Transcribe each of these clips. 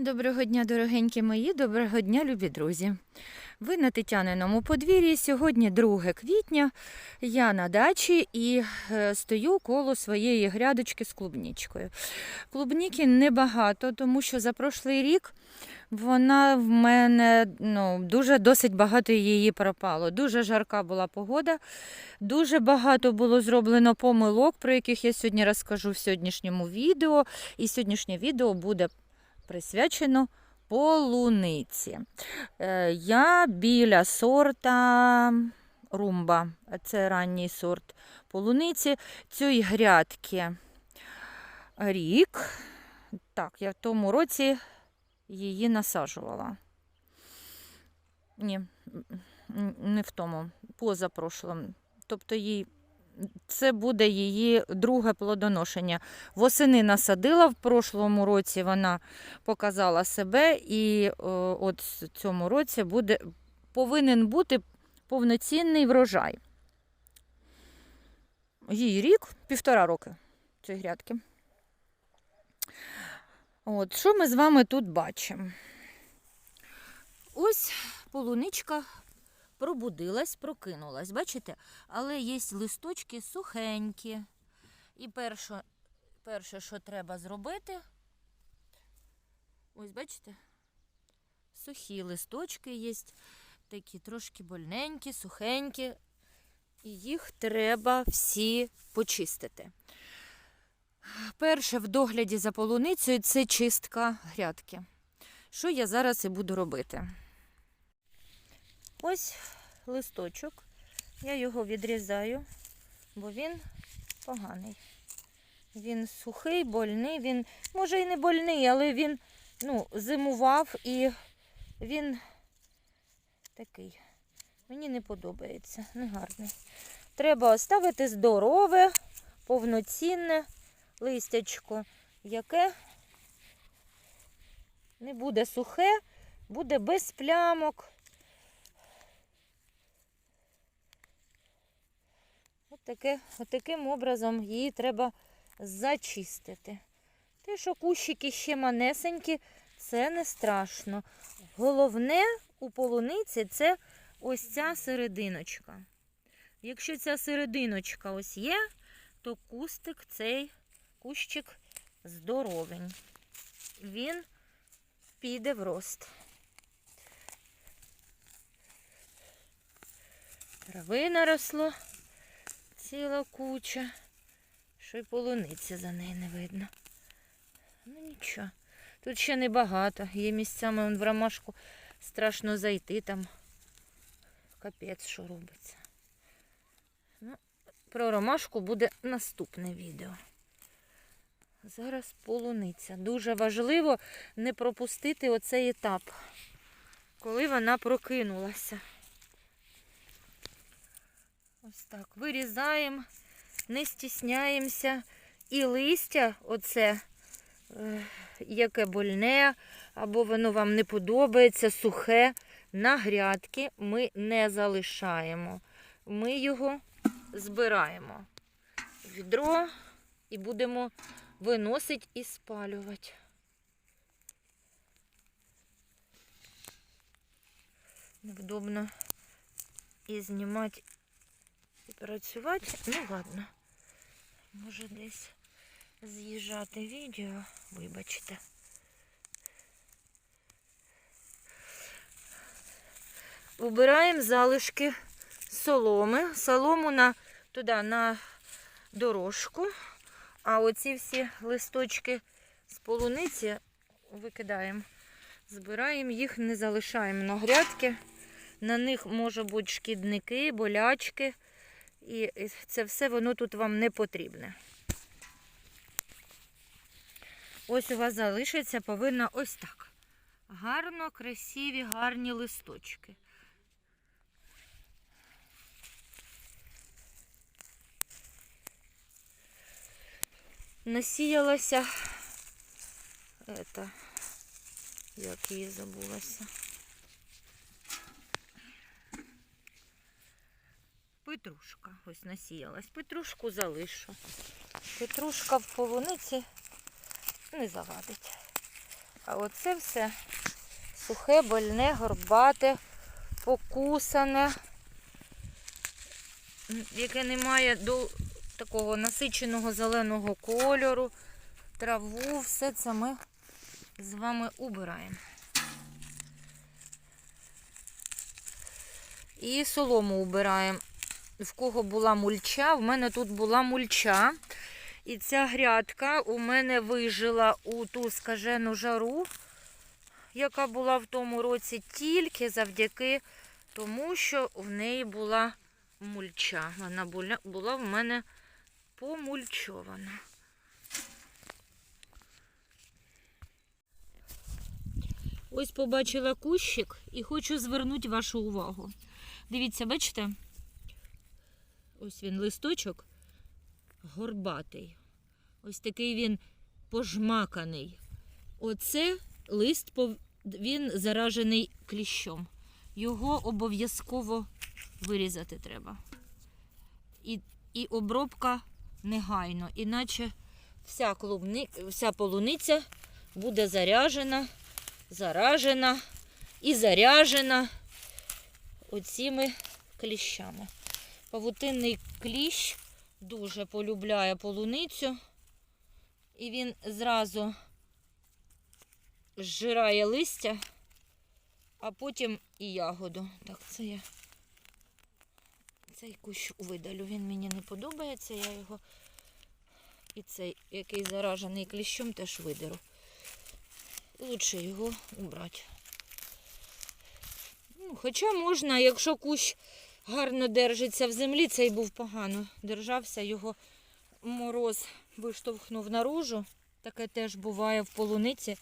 Доброго дня, дорогенькі мої, доброго дня, любі друзі. Ви на Тетяниному подвір'ї. Сьогодні 2 квітня. Я на дачі і е, стою коло своєї грядочки з клубнічкою. Клубніки небагато, тому що за прошлий рік вона в мене ну, дуже досить багато її пропало. Дуже жарка була погода, дуже багато було зроблено помилок, про яких я сьогодні розкажу в сьогоднішньому відео. І сьогоднішнє відео буде присвячено полуниці. Е, Я біля сорта румба. Це ранній сорт полуниці. Цієї грядки рік. Так, я в тому році її насаджувала. Ні, не в тому, позапрошлому. Тобто їй це буде її друге плодоношення. Восени насадила в прошлому році вона показала себе, і е, от в цьому році буде, повинен бути повноцінний врожай. Їй рік, півтора роки цієї грядки. От, що ми з вами тут бачимо? Ось полуничка пробудилась, прокинулась, бачите? Але є листочки сухенькі. І перше, перше, що треба зробити, ось бачите, сухі листочки є, такі трошки больненькі, сухенькі. І їх треба всі почистити. Перше в догляді за полуницею це чистка грядки. Що я зараз і буду робити? Ось листочок. Я його відрізаю, бо він поганий. Він сухий, больний. Він, може, і не больний, але він ну, зимував і він такий. Мені не подобається, не гарний. Треба оставити здорове, повноцінне листячко, яке не буде сухе, буде без плямок. Таке, от таким образом її треба зачистити. Те, що кущики ще манесенькі, це не страшно. Головне у полуниці це ось ця серединочка. Якщо ця серединочка ось є, то кустик цей кущик здоровень. Він піде в рост. Трави наросло ціла куча, що й полуниці за неї не видно. Ну нічого. Тут ще небагато. Є місцями в ромашку страшно зайти там. Капець, що робиться. Ну, про ромашку буде наступне відео. Зараз полуниця. Дуже важливо не пропустити оцей етап, коли вона прокинулася. Ось так. Вирізаємо, не стісняємося. І листя, оце, е, яке больне, або воно вам не подобається, сухе, на грядки ми не залишаємо. Ми його збираємо в відро і будемо виносити і спалювати. Невдобно і знімати, працювати. Ну ладно. Може десь з'їжджати відео, вибачте. Убираємо залишки соломи. Солому на, туди на дорожку. А оці всі листочки з полуниці викидаємо. Збираємо їх, не залишаємо на грядки. На них може бути шкідники, болячки. І це все воно тут вам не потрібне. Ось у вас залишиться повинна ось так. Гарно, красиві, гарні листочки. Насіялася. Это, як її забулася. Петрушка. Ось насіялась. Петрушку залишу. Петрушка в полуниці не завадить. А оце все сухе, больне, горбате, покусане, яке не має до такого насиченого зеленого кольору. Траву, все це ми з вами убираємо. І солому убираємо. В кого була мульча, в мене тут була мульча. І ця грядка у мене вижила у ту скажену жару, яка була в тому році тільки завдяки тому, що в неї була мульча. Вона була, в мене помульчована. Ось побачила кущик і хочу звернути вашу увагу. Дивіться, бачите? Ось він листочок горбатий. Ось такий він пожмаканий. Оце лист він заражений кліщом. Його обов'язково вирізати треба. І, і обробка негайно, іначе вся, клубни, вся полуниця буде заряжена, заражена і заряжена оціми кліщами. Павутинний кліщ дуже полюбляє полуницю, і він зразу зжирає листя, а потім і ягоду. Так, це я цей кущ видалю. Він мені не подобається, я його і цей, який заражений кліщом, теж видеру. Лучше його убрати. Ну, хоча можна, якщо кущ гарно держиться в землі, цей був погано. Держався, його мороз виштовхнув наружу. Таке теж буває в полуниці,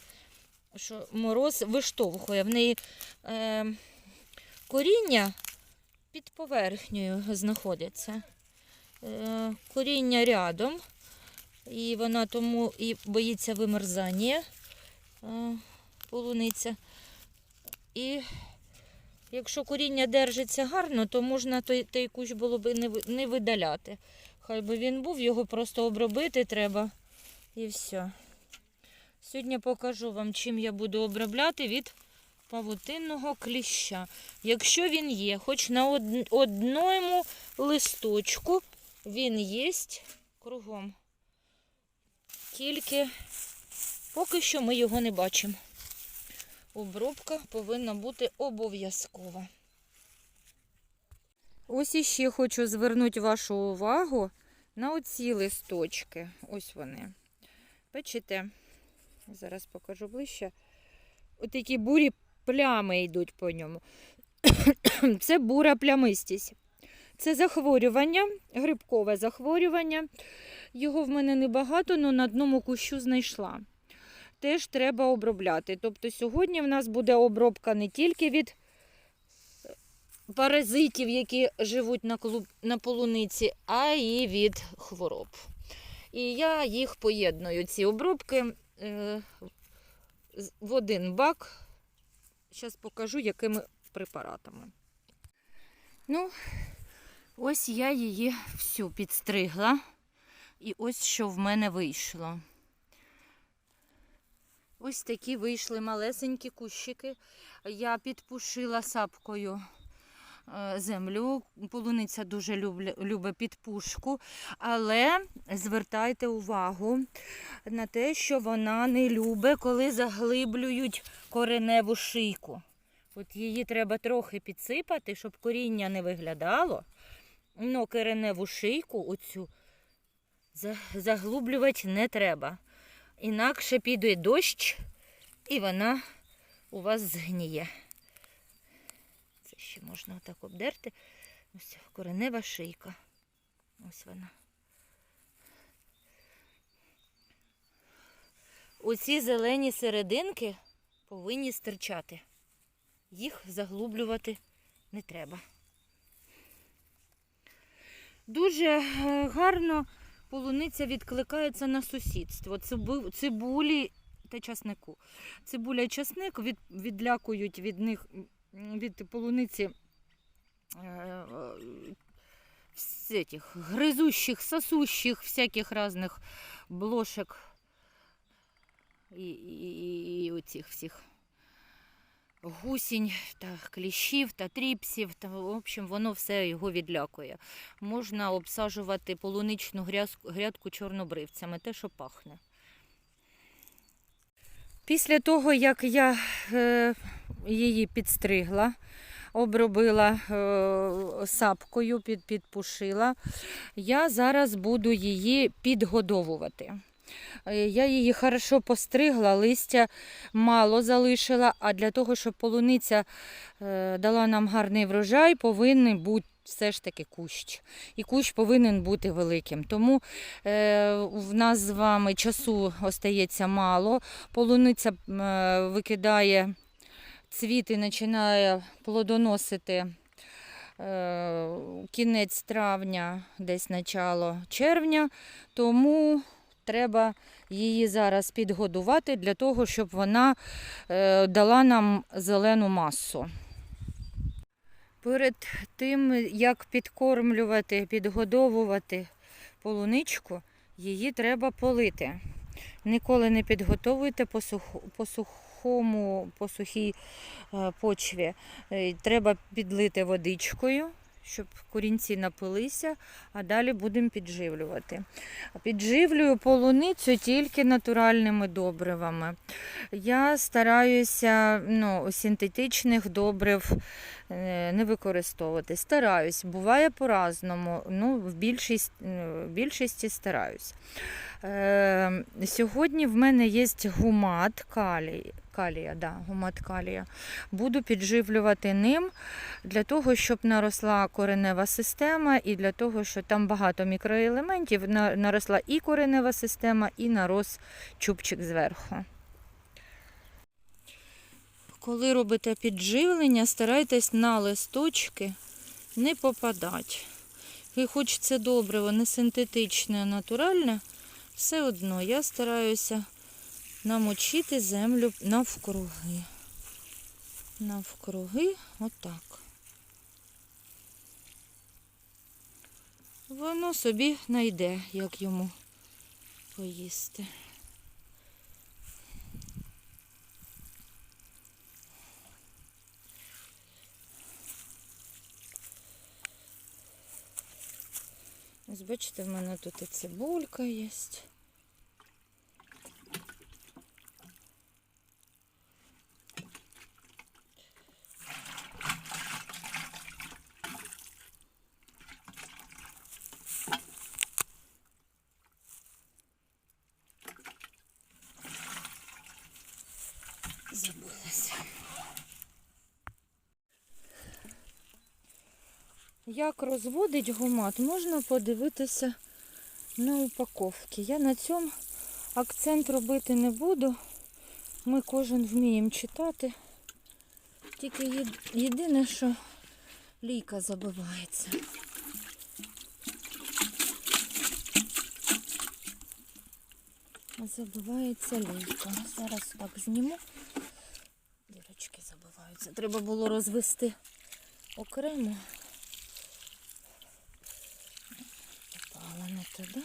що мороз виштовхує. В неї е, коріння під поверхнею знаходиться. Е, коріння рядом. І вона тому і боїться вимерзання е, полуниця. І Якщо коріння держиться гарно, то можна той, той кущ було б не, не видаляти. Хай би він був, його просто обробити треба. І все. Сьогодні покажу вам, чим я буду обробляти від павутинного кліща. Якщо він є, хоч на одному листочку, він є кругом. Тільки поки що ми його не бачимо обробка повинна бути обов'язкова. Ось іще хочу звернути вашу увагу на оці листочки. Ось вони. Бачите, зараз покажу ближче. Ось такі бурі плями йдуть по ньому. Це бура плямистість. Це захворювання, грибкове захворювання. Його в мене небагато, але на одному кущу знайшла теж треба обробляти. Тобто сьогодні в нас буде обробка не тільки від е, паразитів, які живуть на, клуб, на полуниці, а й від хвороб. І я їх поєдную, ці обробки е, в один бак. Зараз покажу, якими препаратами. Ну, ось я її всю підстригла. І ось що в мене вийшло. Ось такі вийшли малесенькі кущики. Я підпушила сапкою е, землю. Полуниця дуже любить підпушку, але звертайте увагу на те, що вона не любить, коли заглиблюють кореневу шийку. От її треба трохи підсипати, щоб коріння не виглядало. Но кореневу шийку оцю заглублювати не треба. Інакше піде дощ, і вона у вас згніє. Це ще можна отак обдерти. Ось коренева шийка. Ось вона. Оці зелені серединки повинні стирчати. Їх заглублювати не треба. Дуже е, гарно полуниця відкликається на сусідство. Цибулі та часнику. Цибуля і часник від, відлякують від них від полуниці е, е, гризущих, сосущих, всяких різних блошек. і, і, і оцих всіх гусінь та кліщів та тріпсів. Та, в общем, воно все його відлякує. Можна обсаджувати полуничну грядку чорнобривцями, те, що пахне. Після того, як я е, її підстригла, обробила е, сапкою, під, підпушила, я зараз буду її підгодовувати. Е, Я її хорошо постригла, листя мало залишила, а для того, щоб полуниця е, дала нам гарний врожай, повинен бути все ж таки кущ. І кущ повинен бути великим. Тому е, в нас з вами часу остається мало. Полуниця е, викидає цвіт і починає плодоносити е, кінець травня, десь начало червня. Тому треба її зараз підгодувати для того, щоб вона е, дала нам зелену масу. Перед тим, як підкормлювати, підгодовувати полуничку, її треба полити. Ніколи не підготовуйте по, сухому, по сухій е, почві. Е, Треба підлити водичкою, щоб корінці напилися, а далі будемо підживлювати. Підживлюю полуницю тільки натуральними добривами. Я стараюся ну, синтетичних добрив е, не використовувати. Стараюсь, буває по-разному. Ну, в, більшість, е, в більшості стараюсь. Е, сьогодні в мене є гумат калій. Калія, да, гумат калія. Буду підживлювати ним для того, щоб наросла коренева система, і для того, що там багато мікроелементів, наросла і коренева система, і нарос чубчик зверху. Коли робите підживлення, старайтесь на листочки не попадати. І хоч це добриво не синтетичне, натуральне, все одно я стараюся намочити землю навкруги. Навкруги, отак. Воно собі знайде, як йому поїсти. Ось бачите, в мене тут і цибулька є. Як розводить гумат, можна подивитися на упаковки. Я на цьому акцент робити не буду. Ми кожен вміємо читати. Тільки єдине, що лійка забивається. Забивається лійка. Зараз так зніму. Дірочки забиваються. Треба було розвести окремо. Попала не туди.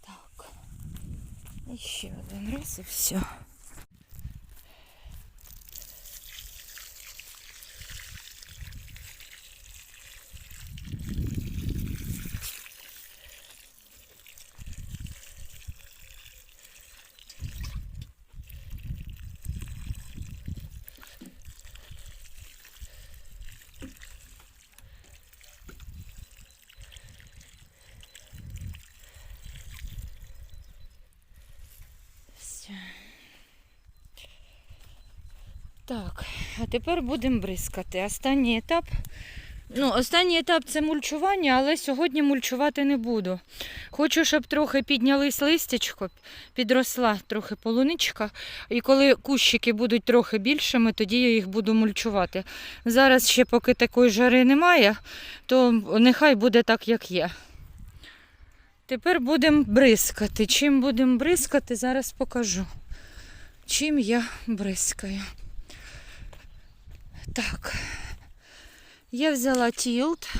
Так. І ще один раз і все. Так, а тепер будемо бризкати. Останній етап. Ну, останній етап це мульчування, але сьогодні мульчувати не буду. Хочу, щоб трохи піднялись листячко, підросла трохи полуничка. І коли кущики будуть трохи більшими, тоді я їх буду мульчувати. Зараз ще поки такої жари немає, то нехай буде так, як є. Тепер будемо бризкати. Чим будемо бризкати, зараз покажу. Чим я бризкаю. Так. Я взяла тілт.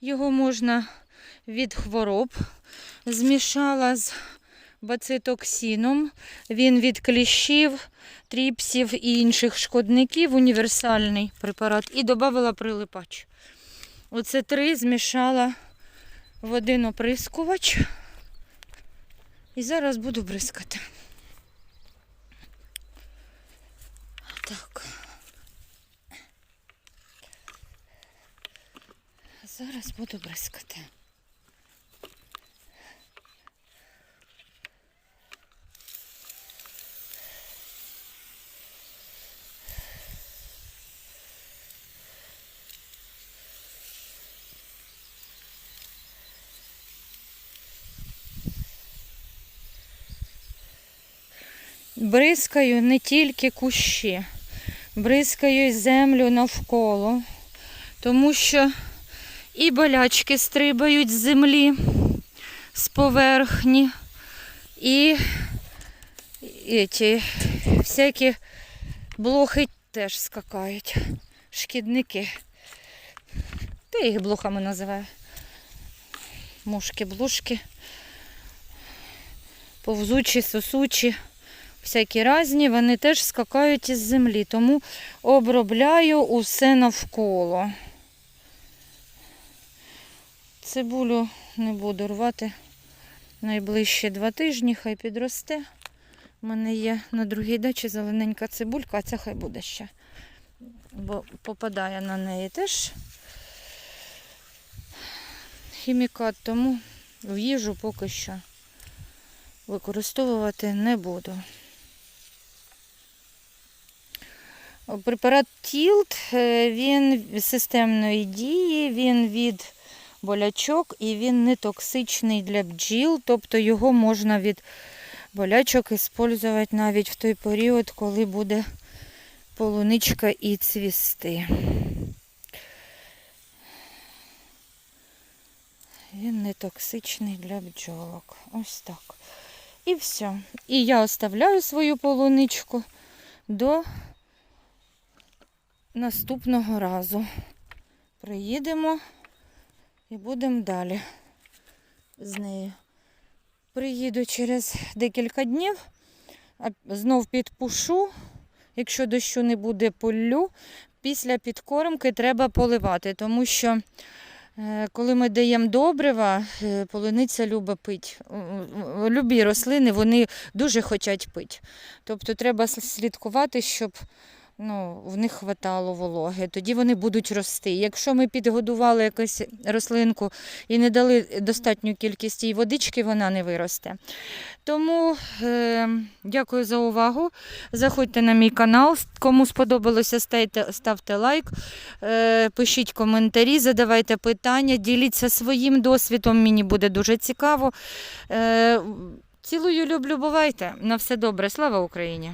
Його можна від хвороб. Змішала з бацитоксином. Він від кліщів, тріпсів і інших шкодників. Універсальний препарат. І додала прилипач. Оце три змішала в один оприскувач. І зараз буду бризкати. Так. Зараз буду бризкати. Бризкаю не тільки кущі, бризкаю землю навколо, тому що і болячки стрибають з землі, з поверхні, і, і ті, всякі блохи теж скакають, шкідники. Та їх блохами називаю. Мушки, блушки, повзучі, сосучі всякі різні, вони теж скакають із землі, тому обробляю усе навколо. Цибулю не буду рвати найближчі два тижні, хай підросте. У мене є на другій дачі зелененька цибулька, а ця хай буде ще. Бо попадає на неї теж хімікат, тому в їжу поки що використовувати не буду. Препарат Тілт, е, він системної дії, він від болячок і він не токсичний для бджіл, тобто його можна від болячок використовувати навіть в той період, коли буде полуничка і цвісти. Він не токсичний для бджолок. Ось так. І все. І я оставляю свою полуничку до наступного разу. Приїдемо і будемо далі з нею. Приїду через декілька днів, знов підпушу. Якщо дощу не буде, полю. Після підкормки треба поливати, тому що е, коли ми даємо добрива, е, полуниця любить пити. Любі рослини вони дуже хочуть пити. Тобто треба слідкувати, щоб ну, в них хватало вологи, тоді вони будуть рости. Якщо ми підгодували якусь рослинку і не дали достатню кількість їй водички, вона не виросте. Тому е, дякую за увагу. Заходьте на мій канал. Кому сподобалося, ставте, ставте лайк, е, пишіть коментарі, задавайте питання, діліться своїм досвідом, мені буде дуже цікаво. Е, цілую, люблю, бувайте. На все добре. Слава Україні!